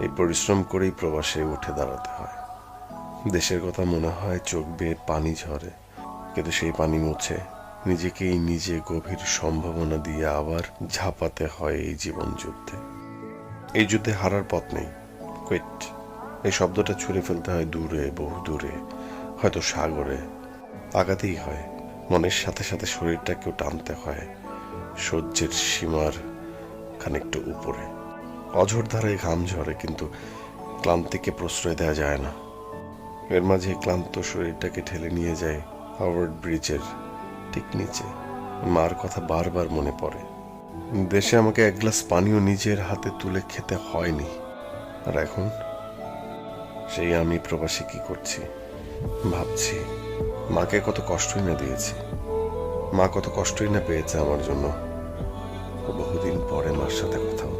এই পরিশ্রম করেই প্রবাসে উঠে দাঁড়াতে হয়। দেশের কথা মনে হয় চোখ বেয়ে পানি ঝরে, কিন্তু সেই পানি মুছে নিজেকেই নিজে গভীর সম্ভাবনা দিয়ে আবার ঝাঁপাতে হয় এই জীবন যুদ্ধে। এই যুদ্ধে হারার পথ নেই। কুইট এই শব্দটা ছুঁড়ে ফেলতে হয় দূরে, বহু দূরে, হয়তো সাগরে। আগাতেই হয়। মনের সাথে সাথে শরীরটাকেও টানতে হয়। সহ্যের সীমার খানিকটা উপরে। অঝোর ধারায় ঘাম ঝরে, কিন্তু ক্লান্তিকে প্রশ্রয় দেওয়া যায় না। এর মাঝে ক্লান্ত শরীরটাকে ঠেলে নিয়ে যায় হাওয়ার্ড ব্রিজের ঠিক নিচে। মার কথা বারবার মনে পড়ে। দেশে আমাকে এক গ্লাস পানিও নিজের হাতে তুলে খেতে হয়নি। আর এখন? সেই আমি প্রবাসী কি করছি? ভাবছি, মাকে কত কষ্টই না দিয়েছি। মা কত কষ্টই না পেয়েছে আমার জন্য। বহুদিন পরে মার সাথে কথা